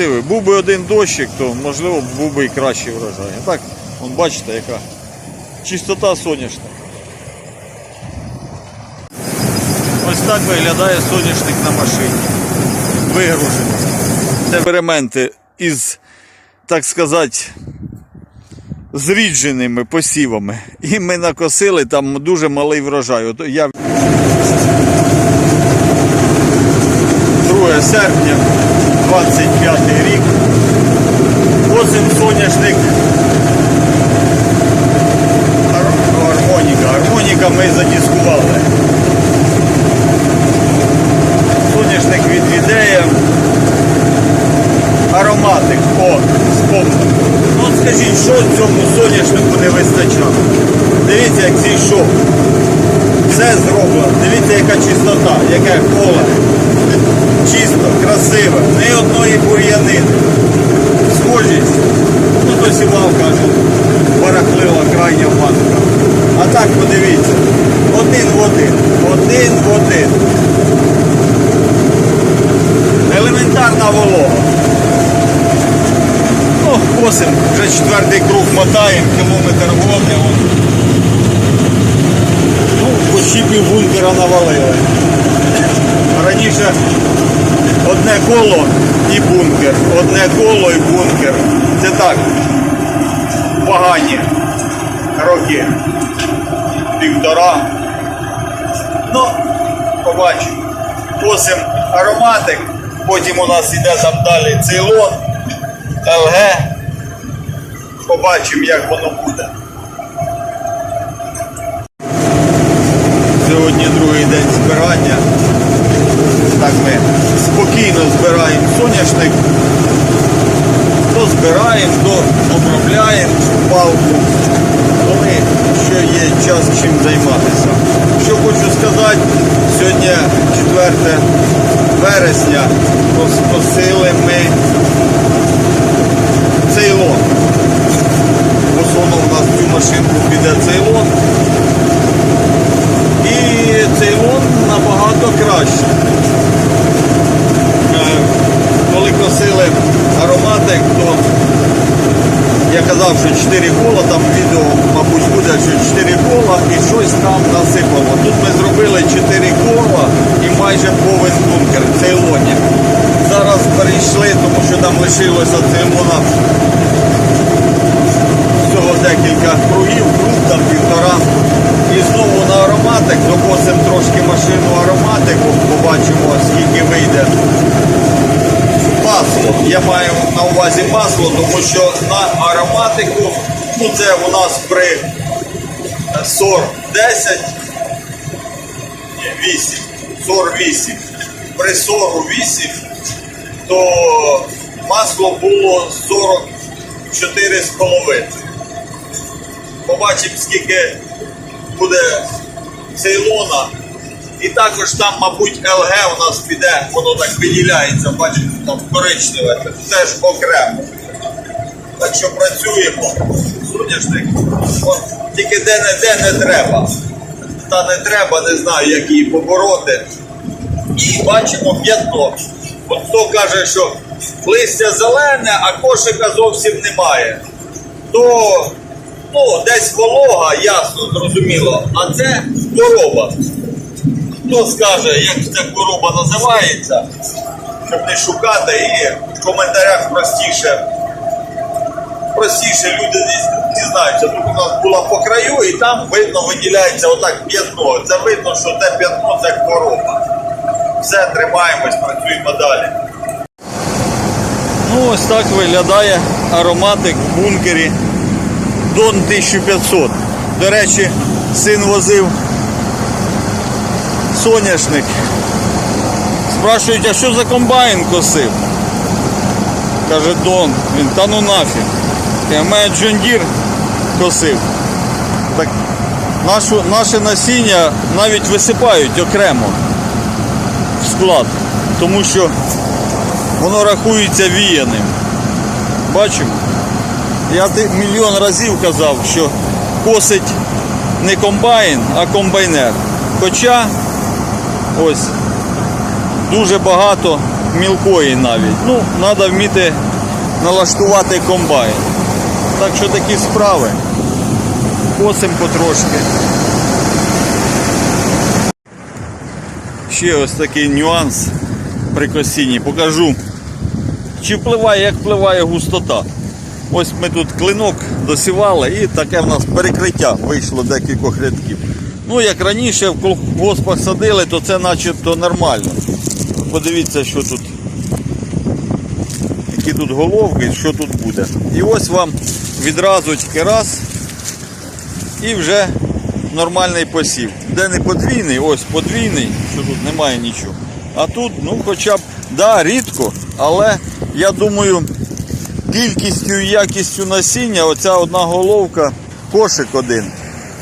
красивий. Був би один дощик, то можливо був би і кращий врожай. А так, вон бачите, яка чистота соняшника. Ось так виглядає соняшник на машині. Вигружений. Експерименти із, так сказати, зрідженими посівами. І ми накосили там дуже малий врожай. От я 2 серпня, 25 рік. Осень соняшник. Ар- Гармоніка. Гармоніка ми задіскували. Соняшник від ідея. Ароматик. О, спомнив. Ну от скажіть, що цьому соняшнику не вистачало? Дивіться, як зійшов. Все зроблено. Дивіться, яка чистота, яке поле. Чисто, красиво, ні одної бур'янини. Схожість. Ну, то сівал каже, барахлива крайня матка. А так подивіться. Один в один. Один в один. Елементарна волога. Ну, косим, вже четвертий круг мотаємо, кілометр води. он. Ну, почти пів бункера навалили. Раніше одне коло і бункер. Одне коло і бункер. Це так. Погані роки. Півтора. Ну, побачимо. Косим ароматик, потім у нас йде там далі цейлон, ЛГ. Побачимо, як воно буде. Сьогодні другий день збирання. Так ми спокійно збираємо соняшник. То збираємо, то обробляємо цю палку. Коли ще є час чим займатися. Що хочу сказати, сьогодні 4 вересня розкосили ми цейлон. В основному у нас в цю машинку піде цейлон. І цейлон набагато краще. Косили ароматик, то я казав, що 4 кола, там відео, мабуть, буде, що 4 кола і щось там насипало. Тут ми зробили 4 кола і майже повен бункер цейлоні. Зараз перейшли, тому що там лишилося цейлона всього декілька кругів, круг там півтора. І знову на ароматик, докосимо трошки машину ароматику, побачимо скільки вийде. Масло. Я маю на увазі масло, тому що на ароматику, ну це у нас при SOR 10, ні, 8, SOR 8, при SOR 8, то масло було 44,5. Побачимо, скільки буде цейлона. І також там, мабуть, ЛГ у нас піде, воно так виділяється, бачите, там коричневе, це теж окремо. Так що працюємо. Соняшник. Тільки де-не-де не треба. Та не треба, не знаю, як її побороти. І бачимо п'ятно. От хто каже, що листя зелене, а кошика зовсім немає. То ну, десь волога, ясно, зрозуміло. А це хвороба. Хто скаже, як ця хвороба називається, щоб не шукати і в коментарях простіше. Простіше люди не, не знають. Це Тут у нас була по краю і там видно виділяється отак п'ятно. Це видно, що те п'ятно це хвороба. Все, тримаємось, працюємо далі. Ну, ось так виглядає ароматик в бункері Дон 1500. До речі, син возив соняшник. Спрашують, а що за комбайн косив? Каже Дон, він та ну нафіг. Я мене Джондір косив. Так нашу, наше насіння навіть висипають окремо в склад, тому що воно рахується віяним. Бачимо? Я мільйон разів казав, що косить не комбайн, а комбайнер. Хоча ось дуже багато мілкої навіть. Ну, треба вміти налаштувати комбайн. Так що такі справи. Косим потрошки. Ще ось такий нюанс при косінні. Покажу, чи впливає, як впливає густота. Ось ми тут клинок досівали і таке в нас перекриття вийшло декількох рядків. Ну, як раніше в колгоспах садили, то це начебто нормально. Подивіться, що тут. Які тут головки, що тут буде. І ось вам відразу тільки раз і вже нормальний посів. Де не подвійний, ось подвійний, що тут немає нічого. А тут, ну хоча б, да, рідко, але я думаю, кількістю і якістю насіння оця одна головка, кошик один,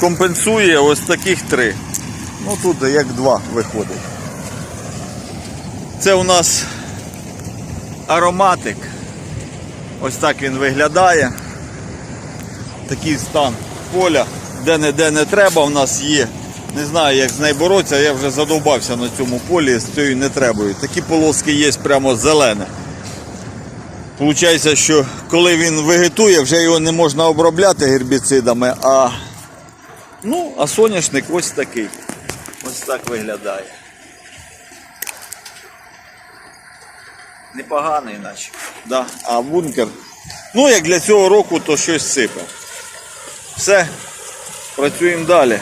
компенсує ось таких три. Ну тут як два виходить. Це у нас ароматик. Ось так він виглядає. Такий стан поля, де-не-де не треба, в нас є. Не знаю, як з нею боротися, я вже задовбався на цьому полі з цією нетребою. Такі полоски є прямо зелене. Получається, що коли він вегетує, вже його не можна обробляти гербіцидами, а, ну, а соняшник ось такий. Ось так виглядає. Непоганий наче. Да. А бункер. Ну, як для цього року, то щось сипе. Все, працюємо далі.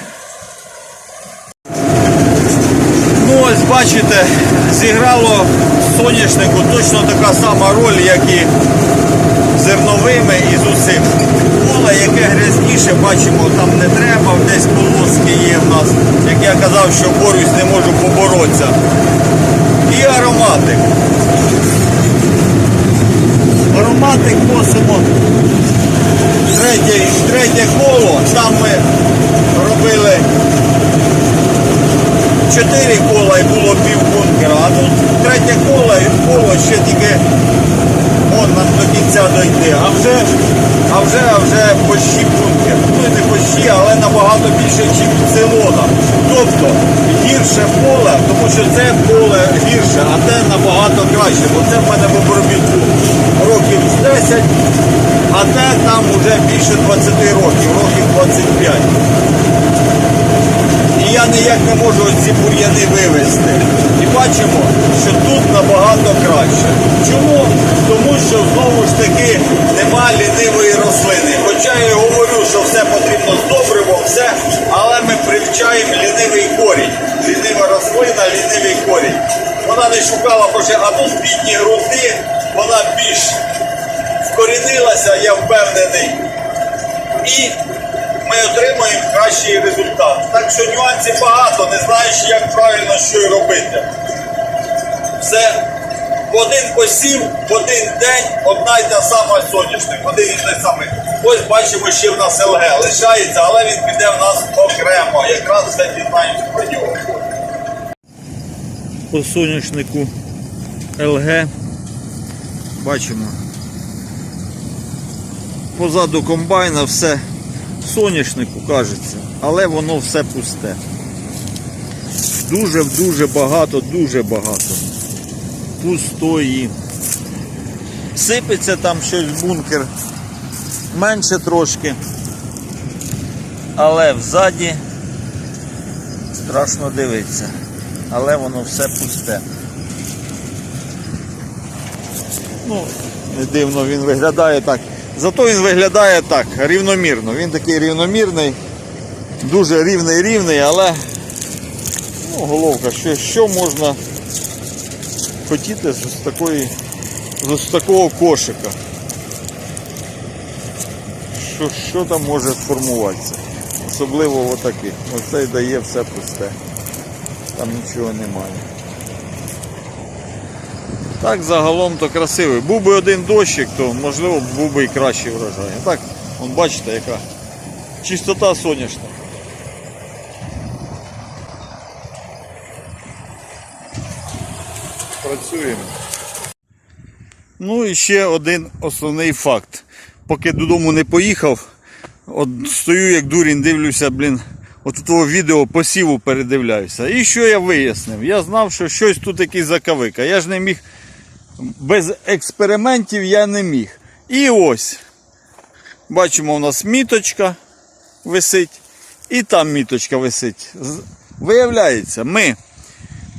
Ну, ось бачите, зіграло соняшнику точно така сама роль, як і зерновими і з усім. Поле, яке грязніше, бачимо, там не треба, десь полоски є в нас. Як я казав, що борюсь, не можу поборотися. І ароматик. Ароматик косимо третє, третє коло. Там ми робили чотири кола і було пів бункера, а тут третє коло і коло ще тільки он нам до кінця дойти. А вже, а вже, вже почти бункер. Ну не почти, але набагато більше, ніж цилона. Тобто гірше поле, тому що це поле гірше, а те набагато краще, бо це в мене в обробітку років 10, а те там вже більше 20 років, років 25. І я ніяк не можу ці бур'яни вивезти. І бачимо, що тут набагато краще. Чому? Тому що знову ж таки корінь. Вона не шукала боже, а тут бідні грунти, вона більш вкорінилася, я впевнений. І ми отримаємо кращий результат. Так що нюансів багато, не знаєш, як правильно що й робити. Все один посів, в один день одна й та сама соняшник, один і той самий. Ось бачимо, ще в нас ЛГ лишається, але він піде в нас окремо. Якраз все дізнаємося про нього. По соняшнику ЛГ бачимо. Позаду комбайна все соняшнику кажеться, але воно все пусте. Дуже дуже багато, дуже багато. Пустої. Сипеться там щось бункер. Менше трошки. Але взаді страшно дивитися. Але воно все пусте. Ну, не дивно він виглядає так. Зато він виглядає так, рівномірно. Він такий рівномірний, дуже рівний рівний, але ну, головка, що, що можна хотіти з такої, з такого кошика? Що, що там може сформуватися? Особливо отаких. Оцей дає все пусте. Там нічого немає. Так загалом то красивий. Був би один дощик, то можливо був би і кращий врожай. А так, вон бачите, яка чистота соняшна. Працюємо. Ну і ще один основний факт. Поки додому не поїхав, от стою як дурень, дивлюся, блін, от відео посіву передивляюся. І що я вияснив? Я знав, що щось тут якийсь закавика. Я ж не міг без експериментів я не міг. І ось, бачимо, у нас міточка висить, і там міточка висить. Виявляється, ми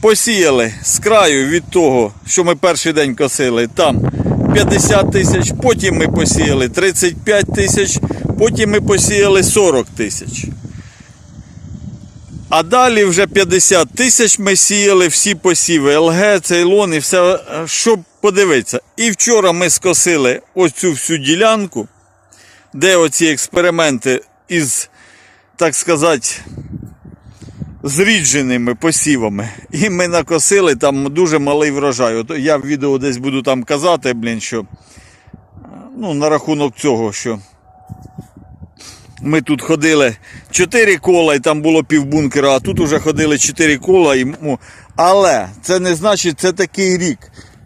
посіяли з краю від того, що ми перший день косили, там 50 тисяч, потім ми посіяли 35 тисяч, потім ми посіяли 40 тисяч. А далі вже 50 тисяч ми сіяли всі посіви, ЛГ, цейлон і все, е, щоб подивитися. І вчора ми скосили ось цю всю ділянку, де оці експерименти із, так сказати, зрідженими посівами. І ми накосили там дуже малий врожай. От я в відео десь буду там казати, блін, що е, ну, на рахунок цього, що ми тут ходили 4 кола і там було півбункера, а тут уже ходили 4 кола. І, але це не значить, це такий рік.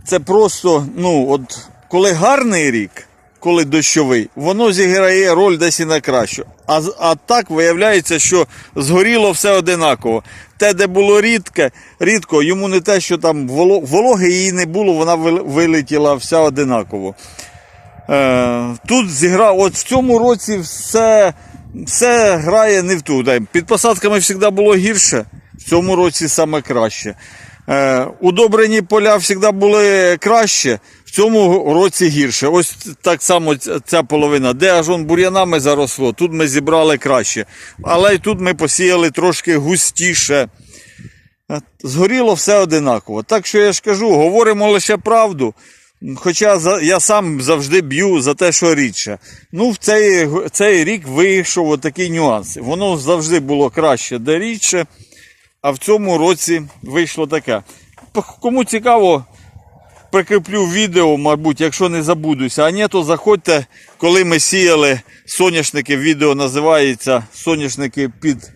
Це просто, ну, от коли гарний рік, коли дощовий, воно зіграє роль десь і на кращу. А, а так виявляється, що згоріло все одинаково. Те, де було рідке, рідко, йому не те, що там вологи її не було, вона вилетіла вся одинаково. Е, тут зіграв, от в цьому році все, все грає не в ту. Під посадками завжди було гірше, в цьому році саме краще. Е, удобрені поля завжди були краще, в цьому році гірше. Ось так само ця половина. Де аж он бур'янами заросло, тут ми зібрали краще. Але й тут ми посіяли трошки густіше. Е, Згоріло все одинаково. Так що я ж кажу, говоримо лише правду. Хоча я сам завжди б'ю за те, що рідше. Ну, в цей, цей рік вийшов отакий нюанс. Воно завжди було краще, де рідше, а в цьому році вийшло таке. Кому цікаво, прикріплю відео, мабуть, якщо не забудуся. А ні, то заходьте, коли ми сіяли соняшники, відео називається Соняшники під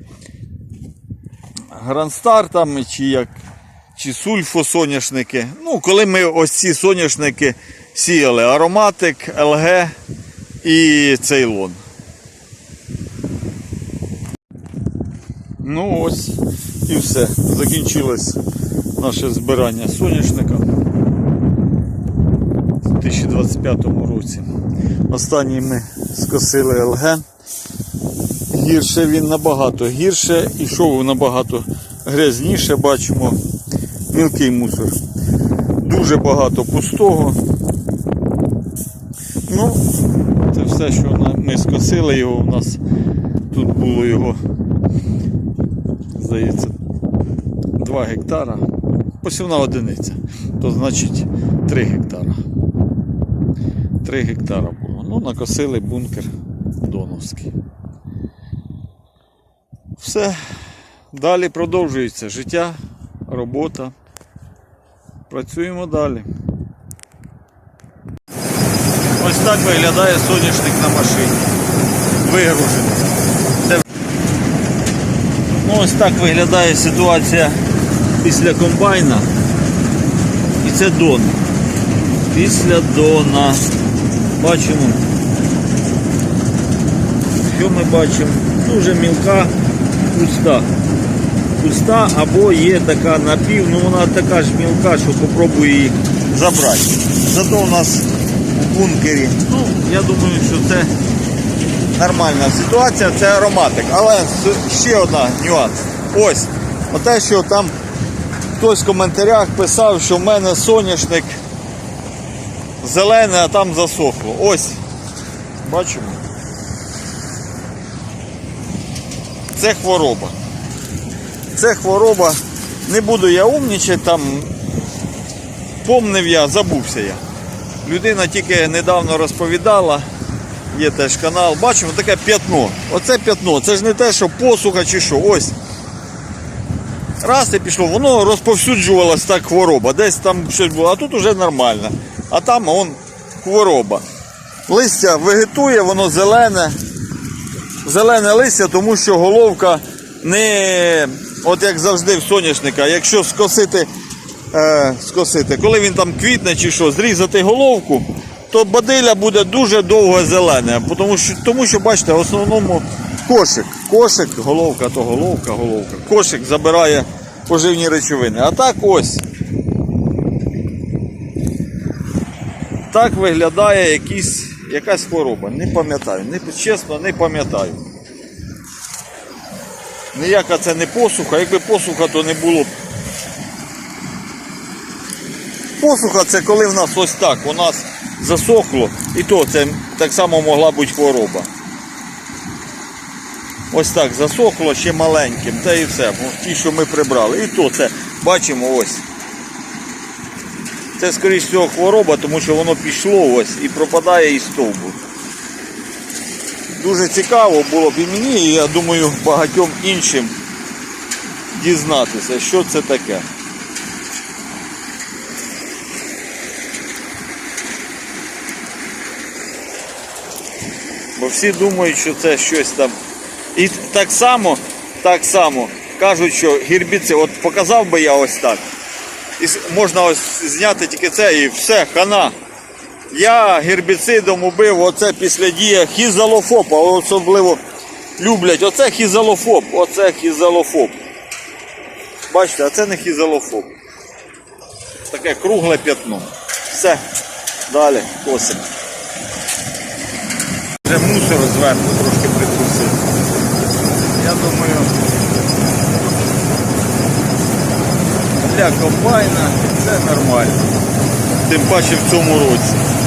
Грандстар там, чи як чи сульфосоняшники. Ну, коли ми ось ці соняшники сіяли ароматик, ЛГ і цейлон. Ну ось і все. Закінчилось наше збирання соняшника в 2025 році. Останній ми скосили ЛГ. Гірше він набагато гірше, і шов набагато грязніше, бачимо мілкий мусор. Дуже багато пустого. Ну, це все, що ми скосили його. У нас тут було його, здається, 2 гектара. Посівна одиниця. То значить 3 гектара. 3 гектара було. Ну, накосили бункер Доновський. Все. Далі продовжується життя, робота. Працюємо далі. Ось так виглядає соняшник на машині. Вигружений. Ну, ось так виглядає ситуація після комбайна. І це дон. Після дона. Бачимо. Що ми бачимо? Дуже мілка пуста. Пуста або є така напів, ну вона така ж мілка, що попробую її забрати. Зато у нас у бункері, ну, я думаю, що це нормальна ситуація, це ароматик. Але ще одна нюанс. Ось, оте, що там хтось в коментарях писав, що в мене соняшник зелений, а там засохло. Ось, бачимо. Це хвороба. Це хвороба. Не буду я умнічати, там помнив я, забувся я. Людина тільки недавно розповідала, є теж канал, бачимо таке п'ятно. Оце п'ятно, це ж не те, що посуха чи що. Ось. Раз і пішло, воно розповсюджувалась так хвороба. Десь там щось було, а тут уже нормально. А там он хвороба. Листя вегетує, воно зелене, зелене листя, тому що головка не, от як завжди в соняшника, якщо скосити, е, скосити, коли він там квітне чи що, зрізати головку, то бадиля буде дуже довго зелене. Тому що, тому що бачите, в основному кошик. Кошик, головка, то головка, головка. Кошик забирає поживні речовини. А так ось. так виглядає якісь, якась хвороба. Не пам'ятаю. Не, чесно, не пам'ятаю. Ніяка це не посуха. Якби посуха, то не було б. Посуха це коли в нас ось так, у нас засохло, і то це так само могла бути хвороба. Ось так засохло ще маленьким, та і все. Ну, Ті, що ми прибрали. І то це бачимо ось. Це, скоріш всього, хвороба, тому що воно пішло ось і пропадає із стовбур. Дуже цікаво було б і мені, і я думаю, багатьом іншим дізнатися, що це таке. Бо всі думають, що це щось там. І так само, так само кажуть, що гербіцид, от показав би я ось так. І можна ось зняти тільки це і все, хана. Я гербіцидом убив оце після дії хізалофоба, особливо люблять. Оце хізалофоб, оце хізалофоб. Бачите, а це не хізалофоб. Таке кругле п'ятно. Все. Далі косимо. Вже мусор зверху трошки прикусив. Я думаю, для комбайна це нормально. Тим паче в цьому році.